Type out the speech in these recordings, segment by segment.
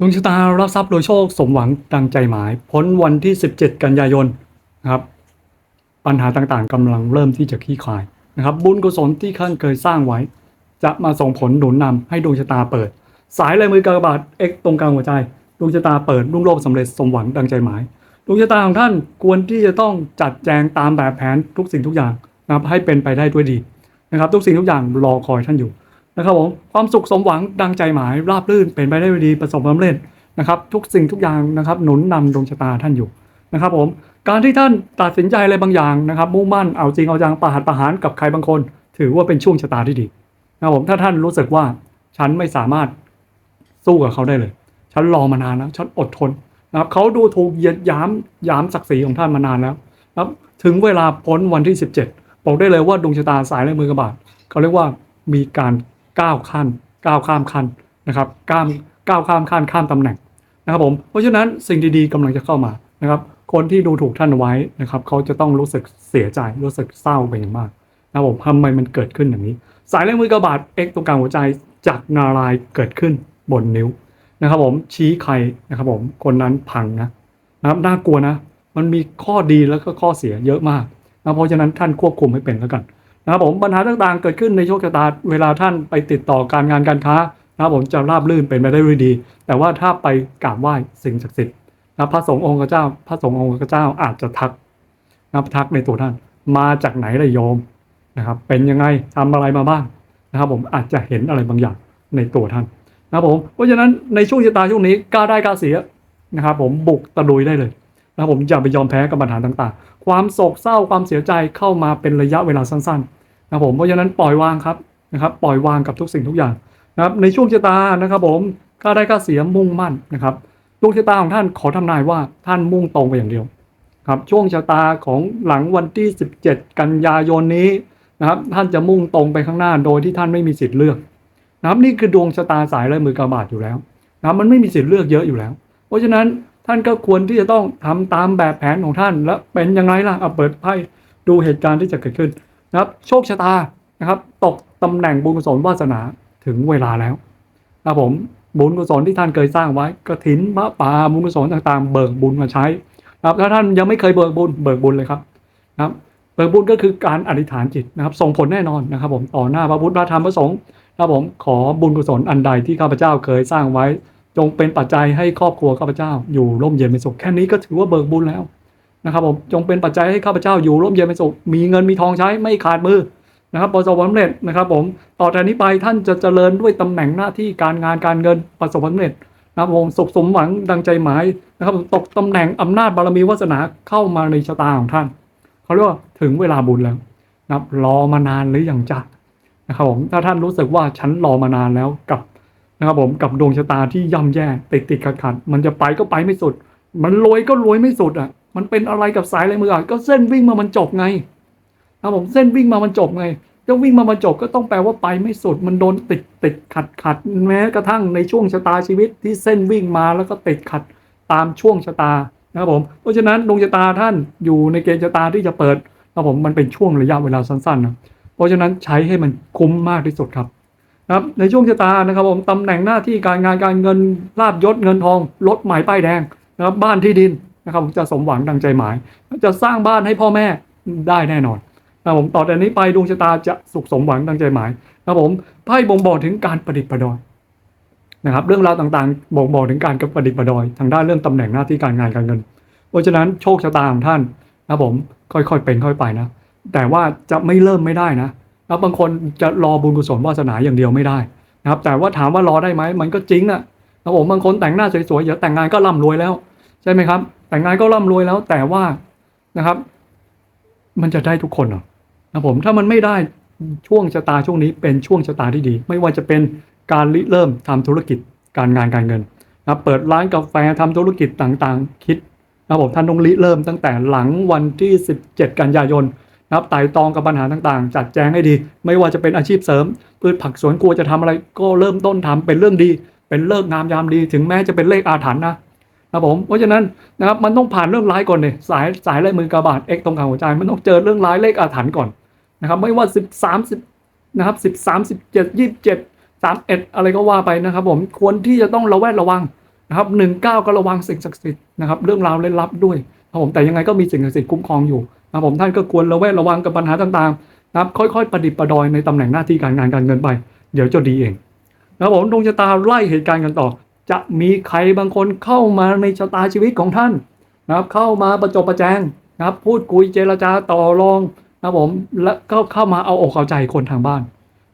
ดวงชะตารับทรัพย์โดยโชคสมหวังดังใจหมาย พ้นวันที่ 17 กันยายนนะครับ ปัญหาต่างๆกำลังเริ่มที่จะคลี่คลายนะครับ บุญกุศลที่ท่านเคยสร้างไว้ จะมาส่งผลหนุนนำให้ดวงชะตาเปิด สายลายมือกากบาทเอ็กตรงกลางหัวใจดวงชะตาเปิดรุ่งโรจน์สำเร็จสมหวังดังใจหมายดวงชะตาของท่านควรที่จะต้องจัดแจงตามแบบแผนทุกสิ่งทุกอย่างนะครับให้เป็นไปได้ด้วยดีนะครับ ทุกสิ่งทุกอย่างรอคอยท่านอยู่ นะครับผมความสุขสมหวังดังใจหมายราบรื่นเป็นไปได้ดีประสบความสำเร็จนะครับทุกสิ่งทุกอย่างนะครับหนุนนำดวงชะตาท่านอยู่นะครับผมการที่ท่านตัดสินใจอะไรบางอย่างนะครับมุ่งมั่นเอาจริงเอาจังประหัตประหารกับใครบางคน ถือว่าเป็นช่วงชะตาที่ดีนะครับผมถ้าท่านรู้สึกว่าฉันไม่สามารถสู้กับเขาได้เลย ฉันรอมานานแล้วฉันอดทนนะครับเขาดูถูกเหยียดหยามหยามศักดิ์ศรีของท่านมานานแล้วนะครับถึงเวลาพ้นวันที่ 17 บอกได้เลยว่าดวงชะตาสายและมือกระบาดเขาเรียกว่ามีการ ก้าวขั้นก้าวข้ามขั้นนะครับก้ามก้าวข้ามขั้นข้ามตำแหน่งนะครับผมเพราะฉะนั้นสิ่งดีๆกำลังจะเข้ามานะครับ คนที่ดูถูกท่านไว้นะครับเขาจะต้องรู้สึกเสียใจรู้สึกเศร้าเป็นอย่างมากนะครับผมทำไมมันเกิดขึ้นอย่างนี้ สายและมือกระบาดเอ็กตรงกลางหัวใจจากนารายเกิดขึ้นบนนิ้วนะครับผมชี้ใครนะครับผมคนนั้นพังนะนะครับน่ากลัวนะ มันมีข้อดีแล้วก็ข้อเสียเยอะมากนะเพราะฉะนั้นท่านควบคุมให้เป็นแล้วกัน นะครับผมปัญหาต่างๆ เกิดขึ้นในโชคชะตาเวลาท่านไปติดต่อการงานการค้านะครับผมจะราบรื่นเป็นไปได้ด้วยดี แต่ว่าถ้าไปกราบไหว้สิ่งศักดิ์สิทธิ์นะพระสงฆ์องค์เจ้า พระสงฆ์องค์เจ้าอาจจะทักนะทักในตัวท่าน มาจากไหนเลยโยมนะครับ เป็นยังไงทำอะไรมาบ้างนะครับผมอาจจะเห็นอะไรบางอย่างในตัวท่านนะครับผมเพราะฉะนั้นในช่วงชะตาช่วงนี้กล้าได้กล้าเสียนะครับผมบุกตะลุยได้เลยนะครับผมอย่าไปยอมแพ้กับปัญหาต่างๆ ความโศกเศร้าความเสียใจเข้ามาเป็นระยะเวลาสั้นๆ นะผมเพราะฉะนั้นปล่อยวางครับนะครับ ปล่อยวางกับทุกสิ่งทุกอย่างนะครับในช่วงชะตานะครับ ผมกล้าได้กล้าเสียมุ่งมั่นนะครับดวงชะตาของท่านขอทำนายว่าท่านมุ่งตรงไปอย่างเดียว ครับช่วงชะตาของหลังวันที่ 17 กันยายนนี้นะครับ ท่านจะมุ่งตรงไปข้างหน้าโดยที่ท่านไม่มีสิทธิ์เลือกนะครับนี่คือดวงชะตาสายลายมือกาบาดอยู่แล้วนะมันไม่มีสิทธิ์เลือกเยอะอยู่แล้ว เพราะฉะนั้นท่านก็ควรที่จะต้องทำตามแบบแผนของท่าน แล้วเป็นยังไงล่ะเอาเปิดไพ่ดูเหตุการณ์ที่จะเกิดขึ้น นะครับโชคชะตานะครับตกตำแหน่งบุญกุศลวาสนาถึงเวลาแล้วนะครับผมบุญกุศลที่ท่านเคยสร้างไว้กระถินพระป่าบุญกุศลต่างๆ เบิกบุญมาใช้นะครับถ้าท่านยังไม่เคยเบิกบุญเบิกบุญเลยครับนะครับเบิกบุญก็คือการอธิษฐานจิตนะครับส่งผลแน่นอนนะครับ ผมต่อหน้าพระพุทธพระธรรมพระสงฆ์ครับผมขอบุญกุศลอันใดที่ข้าพเจ้าเคยสร้างไว้ จงเป็นปัจจัยให้ครอบครัวข้าพเจ้าอยู่ร่มเย็นเป็นสุขแค่นี้ก็ถือว่าเบิกบุญแล้ว นะครับผมจงเป็นปัจจัยให้ข้าพเจ้าอยู่ร่มเย็นเป็นสุขมีเงินมีทองใช้ไม่ขาดมือนะครับประสบความสำเร็จนะครับผมต่อจากนี้ไปท่านจะเจริญด้วยตำแหน่งหน้าที่การงานการเงินประสบความสำเร็จนะครับผมสุขสมหวังดังใจหมายนะครับตกตำแหน่งอำนาจบารมีวาสนาเข้ามาในชะตาของท่านเขาเรียกว่าถึงเวลาบุญแล้วนะครับรอมานานหรืออยังจ๊ะนะครับผมถ้าท่านรู้สึกว่าฉันรอมานานแล้วกับนะครับผมกับดวงชะตาที่ย่ำแย่ติดติดขัดขัดมันจะไปก็ไปไม่สุด มันรวยก็รวยไม่สุดอะ มันเป็นอะไรกับสายอะไรมืออะก็เส้นวิ่งมามันจบไงนะครับผมเส้นวิ่งมามันจบไงจะวิ่งมามันจบก็ต้องแปลว่าไปไม่สุดมันโดนติดติดขัดขัดแม้กระทั่งในช่วงชะตาชีวิตที่เส้นวิ่งมาแล้วก็ติดขัดตามช่วงชะตานะครับผมเพราะฉะนั้นดวงชะตาท่านอยู่ในเกณฑ์ชะตาที่จะเปิดนะครับผมมันเป็นช่วงระยะเวลาสั้นๆนะเพราะฉะนั้นใช้ให้มันคุ้มมากที่สุดครับนะครับในช่วงชะตานะครับผมตำแหน่งหน้าที่การงานการเงินลาบยศเงินทองรถหมายป้ายแดงนะครับบ้านที่ดิน นะครับผมจะสมหวังดังใจหมาย จะสร้างบ้านให้พ่อแม่ได้แน่นอนนะผมต่อแต่นี้ไปดวงชะตาจะสุขสมหวังดังใจหมายนะผมไพ่บ่งบอกถึงการประดิษฐ์ประดอยนะครับเรื่องราวต่างๆ บ่งบอกถึงการประดิษฐ์ประดอย ทางด้านเรื่องตำแหน่งหน้าที่การงานการเงิน เพราะฉะนั้นโชคชะตาของท่านนะผมค่อยๆเป็นค่อยไปนะแต่ว่าจะไม่เริ่มไม่ได้นะแล้วบางคนจะรอบุญกุศลวาสนาอย่างเดียวไม่ได้นะครับแต่ว่าถามว่ารอได้ไหมมันก็จริงอะนะผมบางคนแต่งหน้าสวยๆเดี๋ยวแต่งงานก็ร่ำรวยแล้ว ใช่ไหมครับ แต่งงานก็ร่ำรวยแล้วแต่ว่านะครับ มันจะได้ทุกคนเหรอนะครับผมถ้ามันไม่ได้ช่วงชะตาช่วงนี้เป็นช่วงชะตาที่ดี ไม่ว่าจะเป็นการริเริ่มทำธุรกิจการงานการเงินนะเปิดร้านกาแฟทำธุรกิจต่างๆ คิดนะครับผมท่านต้องริเริ่มตั้งแต่หลังวันที่ 17 กันยายนนะครับไต่ตองกับปัญหาต่างๆ จัดแจงให้ดี ไม่ว่าจะเป็นอาชีพเสริมพืชผักสวนครัวจะทำอะไรก็เริ่มต้นทำเป็นเรื่องดี เป็นเลิกงามยามดี ถึงแม้จะเป็นเลขอาถรรพ์นะ ครับผมเพราะฉะนั้นนะครับมันต้องผ่านเรื่องร้ายก่อนเลยสายสายลายมือกระบาดเอ็กตรงกลางหัวใจมันต้องเจอเรื่องร้ายเลขอาถรรพ์ก่อนนะครับไม่ว่าสิบสามสิบนะครับสิบสามสิบเจ็ดยี่สิบเจ็ดสามเอ็ดอะไรก็ว่าไปนะครับ ผมควรที่จะต้องระแวดระวังนะครับหนึ่งเก้าก็ระวังสิ่งศักดิ์สิทธิ์นะครับเรื่องราวเล่นลับด้วยนะครับผมแต่ยังไงก็มีสิ่งศักดิ์สิทธิ์คุ้มครองอยู่นะครับผมท่านก็ควรระแวดระวังกับปัญหาต่างๆนะครับค่อยๆประดิษฐ์ประดอยในตำแหน่งหน้าที่การงานการเงินไป เดี๋ยวจะดีเองนะครับผมดวงชะตาไล่เหตุการณ์กันต่อ จะมีใครบางคนเข้ามาในชะตาชีวิตของท่านนะครับ เข้ามาประจบประแจงนะครับ พูดคุยเจรจาต่อรองนะครับผมและก็เข้ามาเอาอกเอาใจคนทางบ้าน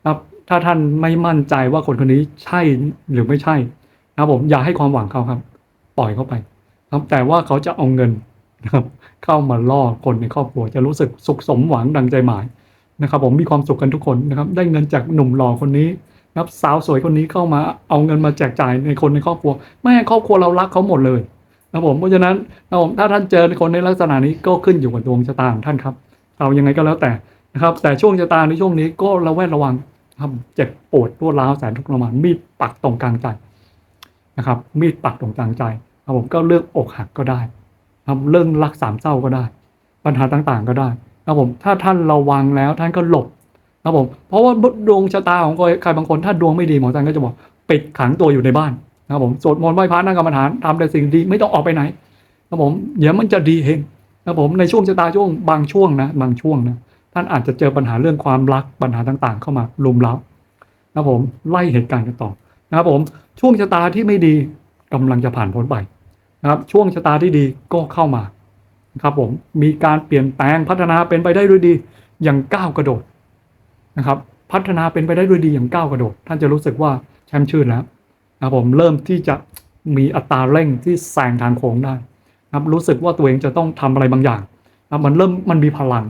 นะครับ ถ้าท่านไม่มั่นใจว่าคนคนนี้ใช่หรือไม่ใช่นะครับผมอย่าให้ความหวังเขาครับ ปล่อยเขาไปครับแต่ว่าเขาจะเอาเงินนะครับเข้ามาล่อคนในครอบครัวจะรู้สึกสุขสมหวังดังใจหมายนะครับ ผมมีความสุขกันทุกคนนะครับ ได้เงินจากหนุ่มหล่อคนนี้ ครับสาวสวยคนนี้เข้ามาเอาเงินมาแจกจ่ายในคนในครอบครัวไม่ครอบครัวเรารักเขาหมดเลยนะครับผมเพราะฉะนั้นนะครับผมถ้าท่านเจอคนในลักษณะนี้ก็ขึ้นอยู่กับดวงชะตาของท่านครับเอายังไงก็แล้วแต่นะครับ แต่ช่วงชะตาในช่วงนี้ก็ระแวดระวังครับเจ็บปวดรวดร้าวแสนทุกข์ทรมานมีดปักตรงกลางใจนะครับ มีดปักตรงกลางใจครับผมก็เลือกอกหักก็ได้ครับเรื่องรักสามเศร้าก็ได้ ปัญหาต่างๆก็ได้ครับผมถ้าท่านระวังแล้วท่านก็หลบ ครับผมเพราะว่าดวงชะตาของใครบางคนถ้าดวงไม่ดีหมอจารย์ก็จะบอกปิดขังตัวอยู่ในบ้านนะครับผมสวดมนต์ไหว้พระนั่งกรรมฐานทำแต่สิ่งดีไม่ต้องออกไปไหนครับผมเดี๋ยวมันจะดีเองครับผมในช่วงชะตาช่วงบางช่วงนะบางช่วงนะท่านอาจจะเจอปัญหาเรื่องความรักปัญหาต่างๆ เข้ามาลุมเล้านะครับผมไล่เหตุการณ์กันต่อนะครับผมช่วงชะตาที่ไม่ดีกำลังจะผ่านพ้นไปนะครับช่วงชะตาที่ดีก็เข้ามาครับผมมีการเปลี่ยนแปลงพัฒนาเป็นไปได้ด้วยดีอย่างก้าวกระโดด นะครับ พัฒนาเป็นไปได้ด้วยดีอย่างก้าวกระโดด ท่านจะรู้สึกว่าแช่มชื่นแล้วนะผมเริ่มที่จะมีอัตราเร่งที่แซงทางโค้งได้นะครับรู้สึกว่าตัวเองจะต้องทำอะไรบางอย่างนะมันเริ่มมันมีพลัง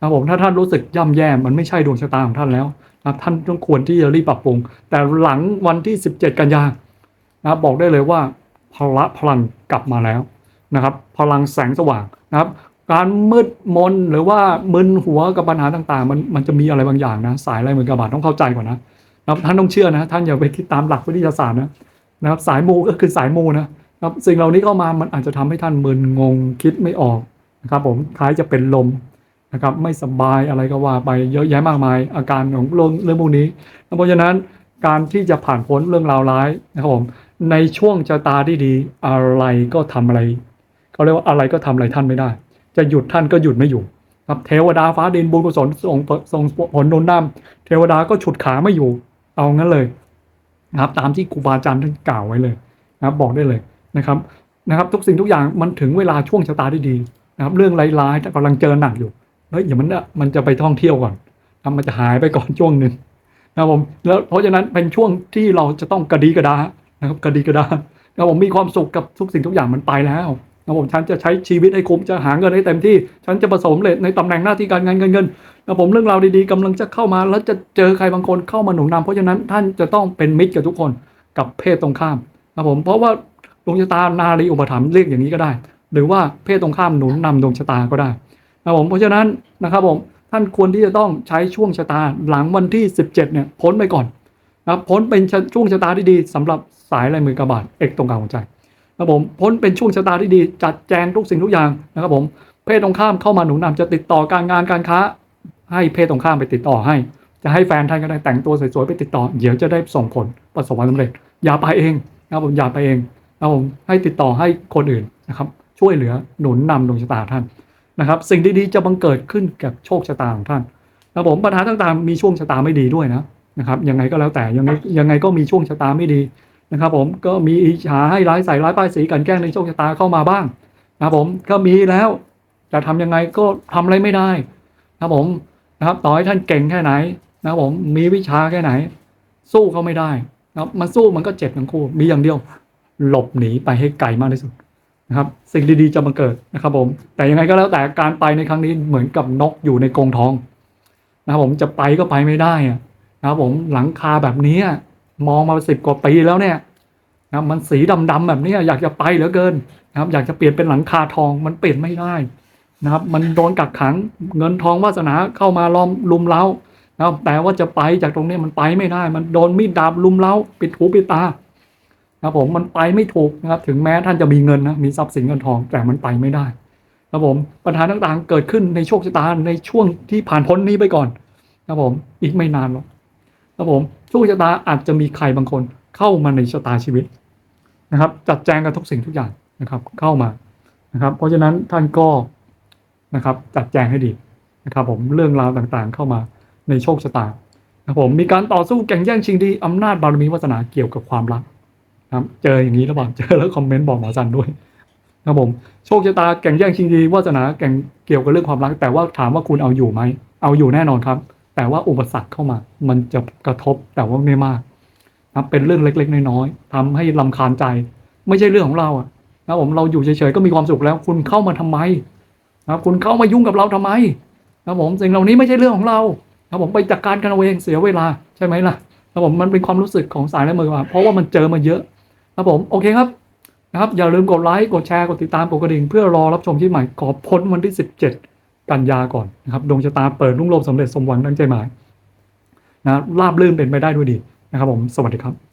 นะผมถ้าท่านรู้สึกย่ำแย่มันไม่ใช่ดวงชะตาของท่านแล้วนะท่านต้องควรที่จะรีบปรับปรุง แต่หลังวันที่ 17 กันยานะบบอกได้เลยว่าพละพลังกลับมาแล้วนะครับ พลังแสงสว่างนะครับ การมืดมนหรือว่ามึนหัวกับปัญหาต่าง ๆ มันมันจะมีอะไรบางอย่างนะ สายอะไรเหมือนกับบาทต้องเข้าใจก่อนนะนะครับท่านต้องเชื่อนะ ท่านอย่าไปคิดตามหลักวิทยาศาสตร์นะนะครับสายมูก็คือสายมูนะครับสิ่งเหล่านี้เข้ามามันอาจจะทำให้ท่านมึนงงคิดไม่ออกนะครับผมคล้ายจะเป็นลมนะครับไม่สบายอะไรก็ว่าไปเยอะแยะมากมาย อาการของเรื่องเรื่องพวกนี้ เพราะฉะนั้นการที่จะผ่านพ้นเรื่องราวร้ายนะครับผมในช่วงชะตาที่ดีอะไรก็ทำอะไรเขาเรียกว่าอะไรก็ทำอะไรท่านไม่ได้ จะหยุดท่านก็หยุดไม่อยู่ครับเทวดาฟ้าดินบุญกุศลส่งส่งผลโดนน้ำเทวดาก็ฉุดขาไม่อยู่ เอางั้นเลยนะครับ ตามที่ครูบาอาจารย์ท่านกล่าวไว้เลยนะครับ บอกได้เลยนะครับนะครับ ทุกสิ่งทุกอย่างมันถึงเวลาช่วงชะตาที่ดีนะครับ เรื่องร้ายๆแต่กำลังเจอหนักอยู่เฮ้ยอย่ามันมันจะไปท่องเที่ยวก่อนนะมันจะหายไปก่อนช่วงหนึ่งนะครับผมแล้วเพราะฉะนั้นเป็นช่วงที่เราจะต้องกระดีกระดานะครับกระดีกระดานะครับผมมีความสุขกับทุกสิ่งทุกอย่างมันไปแล้ว นะผมฉันจะใช้ชีวิตให้คุ้มจะหาเงินให้เต็มที่ ฉันจะประสบความเร็จในตำแหน่งหน้าที่การงานเงินเงินนะผมเรื่องราวดีๆกำลังจะเข้ามาแล้วจะเจอใครบางคนเข้ามาหนุนนำเพราะฉะนั้นท่านจะต้องเป็นมิตรกับทุกคนกับเพศตรงข้ามนะผมเพราะว่าดวงชะตานารีอุปถัมภ์เรียกอย่างนี้ก็ได้ หรือว่าเพศตรงข้ามหนุนนำดวงชะตาก็ได้นะผมเพราะฉะนั้นนะครับผมท่านควรที่จะต้องใช้ช่วงชะตาหลังวันที่ 17เนี่ยพ้นไปก่อนนะพ้นเป็นช่วงชะตาที่ดีสำหรับสายลายมือกระบาดเอกตรงกลางหัวใจ นะครับผมพ้นเป็นช่วงชะตาที่ดีจัดแจงทุกสิ่งทุกอย่างนะครับผมเพศตรงข้ามเข้ามาหนุนนำจะติดต่อการงานการค้า ให้เพศตรงข้ามไปติดต่อให้ จะให้แฟนท่านก็ได้แต่งตัวสวยๆไปติดต่อเดี๋ยวจะได้ส่งผลประสบความสำเร็จ อย่าไปเองนะครับผมอย่าไปเองนะครับผมให้ติดต่อให้คนอื่นนะครับช่วยเหลือหนุนนำดวงชะตาท่านนะครับสิ่งดีๆจะบังเกิดขึ้นกับโชคชะตาของท่านนะครับผมปัญหาต่างๆมีช่วงชะตาไม่ดีด้วยนะนะครับยังไงก็แล้วแต่ยังไงยังไงก็มีช่วงชะตาไม่ดี นะครับผมก็มีอิจฉาให้ร้ายใส่ร้ายป้ายสีกันแกล้งในโชคชะตาเข้ามาบ้างนะครับผมก็มีแล้วจะทำยังไงก็ทำอะไรไม่ได้นะครับผมนะครับต่อให้ท่านเก่งแค่ไหนนะครับผมมีวิชาแค่ไหน สู้เขาไม่ได้นะครับมันสู้มันก็เจ็บทั้งคู่มีอย่างเดียว หลบหนีไปให้ไกลมากที่สุดนะครับสิ่งดีๆจะบังเกิดนะครับผมแต่ยังไงก็แล้วแต่การไปในครั้งนี้เหมือนกับนกอยู่ในกรงทองนะครับผมจะไปก็ไปไม่ได้นะครับผมหลังคาแบบนี้ มองมาสิบกว่าปีแล้วเนี่ยนะครับมันสีดำๆแบบนี้อยากจะไปเหลือเกินนะครับอยากจะเปลี่ยนเป็นหลังคาทองมันเปลี่ยนไม่ได้นะครับ มันโดนกักขังเงินทองวาสนาเข้ามาล้อมลุมเล้านะครับแต่ว่าจะไปจากตรงนี้มันไปไม่ได้ มันโดนมีดดาบลุมเล้าปิดหูปิดตานะครับผมมันไปไม่ถูกนะครับ ถึงแม้ท่านจะมีเงินนะมีทรัพย์สินเงินทองแต่มันไปไม่ได้นะครับผมปัญหาต่างๆเกิดขึ้นในโชคชะตาในช่วงที่ผ่านพ้นนี้ไปก่อนนะครับผมอีกไม่นานหรอกนะครับผม โชคชะตาอาจจะมีใครบางคนเข้ามาในชะตาชีวิตนะครับ จัดแจงกับทุกสิ่งทุกอย่างนะครับ เข้ามานะครับ เพราะฉะนั้นท่านก็นะครับ จัดแจงให้ดีนะครับ ผมเรื่องราวต่างๆ เข้ามาในโชคชะตานะครับผมมีการต่อสู้แข่งแย่งชิงดีอำนาจบารมีวาสนาเกี่ยวกับความรักนะครับ เจออย่างนี้แล้วบอกเจอแล้วคอมเมนต์บอกหมอจันด้วยนะครับผมโชคชะตาแข่งแย่งชิงดีวาสนาแข่งเกี่ยวกับเรื่องความรัก แต่ว่าถามว่าคุณเอาอยู่ไหมเอาอยู่แน่นอนครับ แต่ว่าอุปสรรคเข้ามา มันจะกระทบแต่ว่าไม่มากนะเป็นเรื่องเล็ก ๆ น้อยๆทำให้ลำคาญใจ ไม่ใช่เรื่องของเราอะนะผมเราอยู่เฉยๆก็มีความสุขแล้ว คุณเข้ามาทำไมนะครับคุณเข้ามายุ่งกับเราทำไมนะครับผมสิ่งเหล่านี้ไม่ใช่เรื่องของเรานะผมไปจัดการกันเอาเองเสียเวลาใช่ไหมล่ะนะผมมันเป็นความรู้สึกของสายและมือมาเพราะว่ามันเจอมาเยอะนะครับผมโอเคครับนะครับอย่าลืมกดไลค์กดแชร์กดติดตามกดกระดิ่งเพื่อรอรับชมที่ใหม่ขอพ้นวันที่ 17 กันยาก่อนนะครับดวงชะตาเปิดรุ่งโรจน์สำเร็จสมหวังดังใจหมายนะราบรื่นเป็นไปได้ด้วยดีนะครับผมสวัสดีครับ